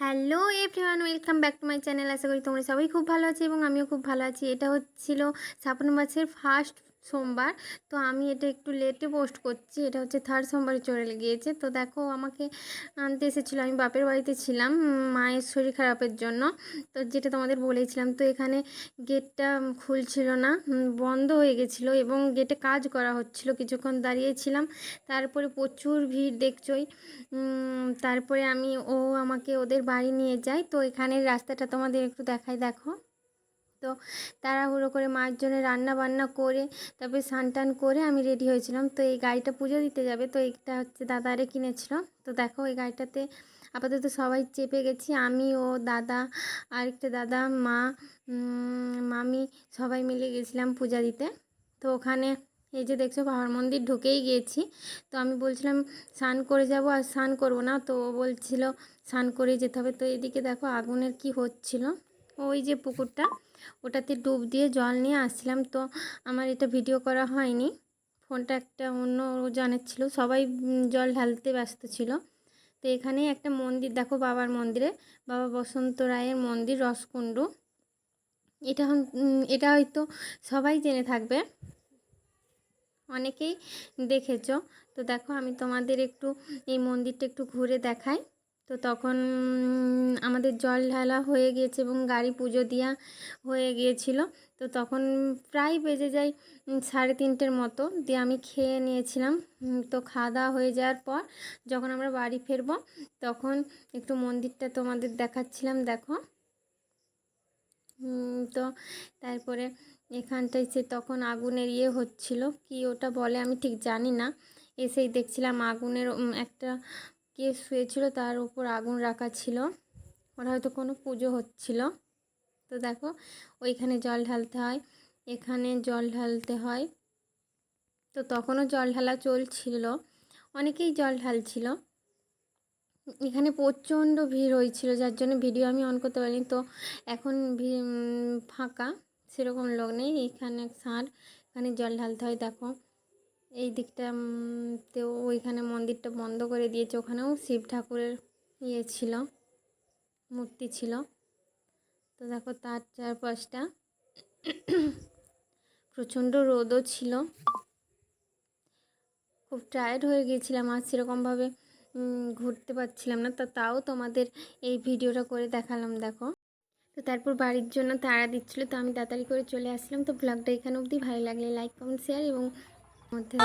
Hello everyone, welcome back to my channel. আশা করি তোমরা সবাই খুব ভালো আছি এবং আমিও খুব ভালো আছি। এটা হচ্ছিল শ্রাবণ মাসের ফার্স্ট সোমবার। তো আমি এটা একটু লেটে পোস্ট করছি, এটা হচ্ছে থার্ড সোমবারে চলে গিয়েছে। তো দেখো আমাকে আনতে এসেছিল, আমি বাপের বাড়িতে ছিলাম মায়ের শরীর খারাপের জন্য। তো যেটা তোমাদের বলেছিলাম, তো এখানে গেটটা খুলছিল না বন্ধ হয়ে গেছিল এবং গেটে কাজ করা হচ্ছিল। কিছুক্ষণ দাঁড়িয়েছিলাম তারপরে প্রচুর ভিড় দেখছই। তারপরে আমি, ও আমাকে ওদের বাড়ি নিয়ে যায়। তো এখানের রাস্তাটা তোমাদের একটু দেখাই, দেখো। তো তাড়াহুড়ো করে মায়ের জন্য রান্না বান্না করে তারপরে স্নান টান করে আমি রেডি হয়েছিলাম। তো এই গাড়িটা পুজো দিতে যাবে। তো এইটা হচ্ছে দাদারে কিনেছিল। তো দেখো এই গাড়িটাতে আপাতত সবাই চেপে গেছি। আমি, ও, দাদা, আরেকটা দাদা, মা মামি সবাই মিলে গেছিলাম পূজা দিতে। তো ওখানে এই যে দেখছ বাবার মন্দির ঢুকেই গিয়েছি তো আমি বলছিলাম স্নান করে যাব আর স্নান করব না। তো ও বলছিল স্নান করেই যেতে হবে। তো এদিকে দেখো আগুনের কি হচ্ছিল। ওই যে পুকুরটা। ওটাতে ডুব দিয়ে জল নিয়ে আসছিলাম তো আমার এটা ভিডিও করা হয়নি। ফোনটা একটা অন্য জনের ছিল, সবাই জল ঢালতে ব্যস্ত ছিল। তো এখানে একটা মন্দির, দেখো বাবার মন্দিরে, বাবা বসন্ত রায়ের মন্দির, রসকুণ্ডু। এটা এটা হয়তো সবাই জেনে থাকবে, অনেকেই দেখেছ। তো দেখো আমি তোমাদের একটু এই মন্দিরটা একটু ঘুরে দেখাই। তো তখন আমাদের জল ঢালা হয়ে গিয়েছে এবং গাড়ি পুজো দেওয়া হয়ে গিয়েছিল। তো তখন প্রায় বেজে যায় সাড়ে তিনটের মতো দিয়ে আমি খেয়ে নিয়েছিলাম। তো খাওয়া দাওয়া হয়ে যাওয়ার পর যখন আমরা বাড়ি ফিরবো, তখন একটু মন্দিরটা তোমাদের দেখাচ্ছিলাম, দেখো। তো তারপরে এখানটায় সে তখন আগুনের ইয়ে হচ্ছিল, কি ওটা বলে আমি ঠিক জানি না। এসেই দেখছিলাম আগুনের একটা কে শুয়েছিল তার উপর আগুন রাখা ছিল। ওরা হয়তো কোনো পুজো হচ্ছিল। তো দেখো, ওইখানে জল ঢালতে হয়, এখানে জল ঢালতে হয়। তো তখনও জল ঢালা চলছিল। অনেকেই জল ঢালছিল। এখানে প্রচণ্ড ভিড় হয়েছিল, যার জন্য ভিডিও আমি অন করতে পারিনি। তো এখন ফাঁকা, সেরকম লোক নেই। এখানে সার, এখানে জল ঢালতে হয়, দেখো। এই দিকটা তেও ওইখানে মন্দিরটা বন্ধ করে দিয়েছে। ওখানেও শিব ঠাকুরের ইয়ে ছিল, মূর্তি ছিল। তো দেখো তার চারপাশটা প্রচণ্ড রোদও ছিল। খুব টায়ার্ড হয়ে গিয়েছিলাম, আর সেরকমভাবে ঘুরতে পারছিলাম না। তা তাও তোমাদের এই ভিডিওটা করে দেখালাম, দেখো। তো তারপর বাড়ির জন্য তাড়া দিচ্ছিল, তো আমি তাড়াতাড়ি করে চলে আসলাম। তো ব্লগটা এখানে অবধি। ভালো লাগলে লাইক কমেন্ট শেয়ার এবং মধ্যে